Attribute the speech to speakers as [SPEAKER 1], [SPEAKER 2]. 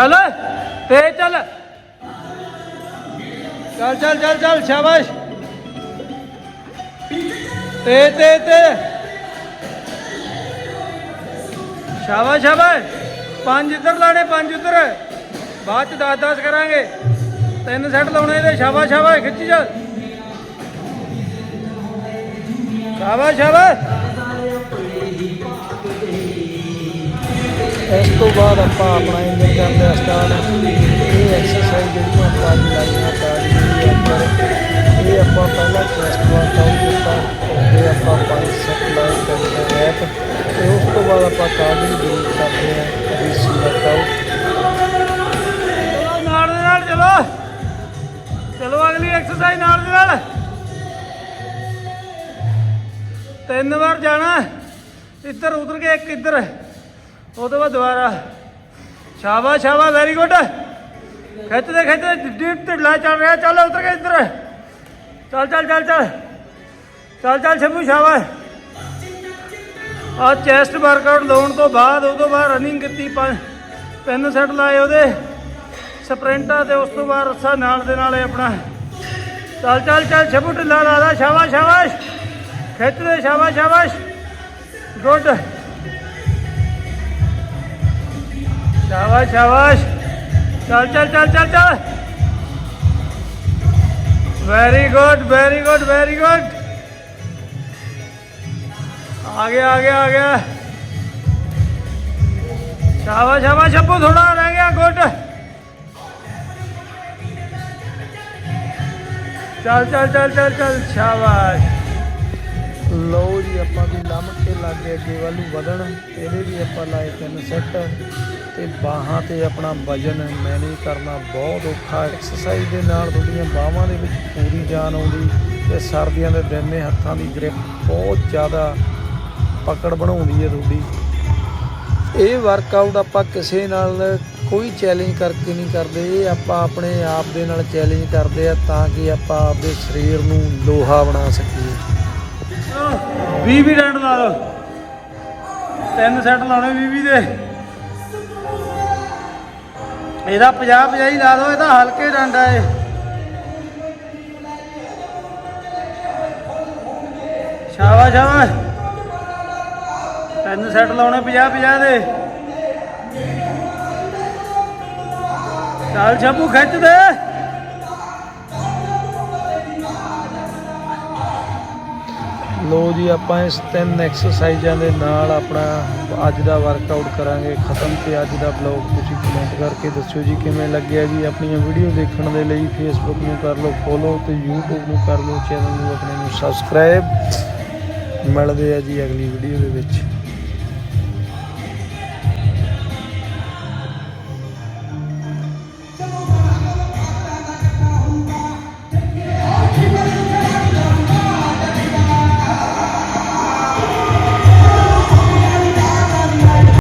[SPEAKER 1] ਚੱਲ ਤੇ ਚੱਲ। ਚੱਲ ਚੱਲ ਚੱਲ ਚੱਲ, ਸ਼ਾਬਾਸ਼। ਤੇ ਤੇ ਤੇ। ਸ਼ਾਬਾਸ਼ ਸ਼ਾਬਾਸ਼। ਪੰਜ ਇੱਧਰ ਲਾਣੇ ਪੰਜ ਉੱਧਰ ਬਾਅਦ ਚ 10 10 ਕਰਾਂਗੇ। ਤਿੰਨ ਸੈੱਟ ਲਾਉਣੇ ਇਹਦੇ ਸ਼ਾਬਾਸ਼ ਸ਼ਾਬਾਸ਼, ਖਿੱਚੀ ਚੱਲ। ਸ਼ਾਬਾਸ਼ ਸ਼ਾਬਾਸ਼।
[SPEAKER 2] ਤੋਂ ਬਾਅਦ ਆਪਾਂ ਆਪਣਾ ਇੰਜਨ ਕਰਦੇ ਆ। ਸਟਾਰਟ ਇਹ ਐਕਸਰਸਾਈਜ਼ ਜਿਹੜੀਆਂ ਆਪਾਂ ਅੱਜ ਲਾਈਆਂ ਕਾਰਡੀਓ ਅੰਦਰ ਇਹ ਆਪਾਂ ਪਹਿਲਾਂ ਚੈਸਟ ਵਰਕਆਊਟ ਕੀਤਾ ਤੇ ਆਪਾਂ ਪੰਜ ਸੈਟ ਲਾਏ ਕਰਦੇ ਰੈਪ ਤੇ ਉਸ ਤੋਂ ਬਾਅਦ ਆਪਾਂ ਕਾਰਡੀਓ ਜ਼ਰੂਰ ਕਰਦੇ ਆ ਰੀਸੀ ਵਰਕਆਊਟ
[SPEAKER 1] ਚਲੋ ਨਾਲ ਦੇ ਨਾਲ ਚਲੋ। ਚਲੋ ਅਗਲੀ ਐਕਸਰਸਾਈਜ਼ ਨਾਲ ਦੇ ਨਾਲ। ਤਿੰਨ ਵਾਰ ਜਾਣਾ, ਇੱਧਰ ਉਧਰ ਕੇ ਇੱਕ ਇੱਧਰ। ਉਹ ਤੋਂ ਬਾਅਦ ਦੁਬਾਰਾ। ਸ਼ਾਬਾਸ਼ ਸ਼ਾਬਾਸ਼ ਵੈਰੀ ਗੁੱਡ ਖਿੱਚਦੇ ਖਿੱਚਦੇ ਡੀਪ ਢਿੱਲਾ ਚੱਲ ਰਿਹਾ, ਚੱਲ ਉਧਰ ਕੇ ਇੱਧਰ। ਚੱਲ ਚੱਲ ਚੱਲ ਚੱਲ। ਚੱਲ ਚੱਲ, ਸ਼ੰਭੂ, ਸ਼ਾਬਾਸ਼। ਆ ਚੈਸਟ ਵਰਕਆਊਟ ਲਾਉਣ ਤੋਂ ਬਾਅਦ, ਉਹ ਤੋਂ ਬਾਅਦ ਰਨਿੰਗ ਕੀਤੀ ਪੰਜ ਤਿੰਨ ਸੈੱਟ ਲਾਏ ਉਹਦੇ। ਸਪ੍ਰਿੰਟਾਂ ਤੇ ਉਸ ਤੋਂ ਬਾਅਦ ਰੱਸਾ ਨਾਲ ਦੇ ਨਾਲ ਆਪਣਾ। ਚੱਲ ਚੱਲ ਚੱਲ ਛਬੂ ਢਿੱਲਾ ਲਾ ਦਾ ਸ਼ਾਬਾਸ਼ ਸ਼ਾਬਾਸ਼। ਖਿੱਚ ਸ਼ਾਬਾਸ਼ ਸ਼ਾਬਾਸ਼। ਗੁੱਡ ਸ਼ਾਬਾਸ਼ ਸ਼ਾਬਾਸ਼ ਚੱਲ ਚੱਲ ਚੱਲ ਚੱਲ ਚੱਲ very good very good very good ਆ ਗਿਆ ਆ ਗਿਆ ਆ ਗਿਆ ਸ਼ਾਬਾਸ਼ ਸ਼ਾਬਾਸ਼ ਅੱਬੂ ਥੋੜਾ ਰਹਿ ਗਿਆ ਗੁੱਡ ਚੱਲ ਚੱਲ ਚੱਲ ਚੱਲ ਚੱਲ ਸ਼ਾਬਾਸ਼
[SPEAKER 2] ਲਓ ਜੀ, ਆਪਾਂ ਵੀ ਲੰਮ ਕੇ ਲੱਗੇ ਅੱਗੇ ਵੱਲ ਨੂੰ ਵਧਣ। ਇਹਦੇ ਵੀ ਆਪਾਂ ਲਾਏ ਤਿੰਨ ਸੈੱਟ ਤੇ ਬਾਹਾਂ ਤੇ ਆਪਣਾ ਵਜਨ ਮੈਨੇਜ ਕਰਨਾ ਬਹੁਤ ਔਖਾ। ਐਕਸਰਸਾਈਜ਼ ਦੇ ਨਾਲ ਤੁਹਾਡੀਆਂ ਬਾਹਾਂ ਦੇ ਵਿੱਚ ਪੂਰੀ ਜਾਨ ਆਉਂਦੀ ਤੇ ਸਰਦੀਆਂ ਦੇ ਦਿਨ ਨੇ ਹੱਥਾਂ ਦੀ ਗ੍ਰਿਪ ਬਹੁਤ ਜ਼ਿਆਦਾ ਪਕੜ ਬਣਾਉਂਦੀ ਹੈ ਤੁਹਾਡੀ। ਇਹ ਵਰਕਆਊਟ ਆਪਾਂ ਕਿਸੇ ਨਾਲ ਕੋਈ ਚੈਲੰਜ ਕਰਕੇ ਨਹੀਂ ਕਰਦੇ। ਇਹ ਆਪਾਂ ਆਪਣੇ ਆਪ ਦੇ ਨਾਲ ਚੈਲੰਜ ਕਰਦੇ ਆ ਤਾਂ ਕਿ ਆਪਾਂ ਆਪਦੇ ਸਰੀਰ ਨੂੰ ਲੋਹਾ ਬਣਾ ਸਕੀਏ।
[SPEAKER 1] 20 ਵੀ ਡੰਡ ਲਾ ਲਓ ਤਿੰਨ ਸੈੱਟ ਲਾਉਣੇ 20 20 ਦੇ। ਇਹਦਾ 50 50 ਲਾ ਦਿਓ ਇਹਦਾ ਹਲਕੇ ਡੰਡਾ ਏ ਸ਼ਾਬਾਸ਼ ਸ਼ਾਬਾਸ਼। ਤਿੰਨ ਸੈੱਟ ਲਾਉਣੇ 50 50 ਦੇ। ਚੱਲ ਛੱਪੂ, ਖਿੱਚ ਦੇ।
[SPEAKER 2] ਲੋ ਜੀ, ਆਪਾਂ ਇਸ ਤਿੰਨ ਐਕਸਰਸਾਈਜ਼ਾਂ ਦੇ ਨਾਲ ਆਪਣਾ ਅੱਜ ਦਾ ਵਰਕਆਊਟ ਕਰਾਂਗੇ। ਖਤਮ ਤੇ ਅੱਜ ਦਾ ਬਲੌਗ ਤੁਸੀਂ ਕਮੈਂਟ ਕਰਕੇ ਦੱਸਿਓ ਜੀ, ਕਿਵੇਂ ਲੱਗਿਆ ਜੀ? ਆਪਣੀਆਂ ਵੀਡੀਓ ਦੇਖਣ ਦੇ ਲਈ ਫੇਸਬੁੱਕ ਨੂੰ ਕਰ ਲਓ ਫੋਲੋ ਤੇ YouTube ਨੂੰ ਕਰ ਲਓ ਚੈਨਲ ਨੂੰ ਆਪਣੇ ਨੂੰ ਸਬਸਕ੍ਰਾਈਬ ਮਿਲਦੇ ਆ ਜੀ ਅਗਲੀ ਵੀਡੀਓ ਦੇ ਵਿੱਚ।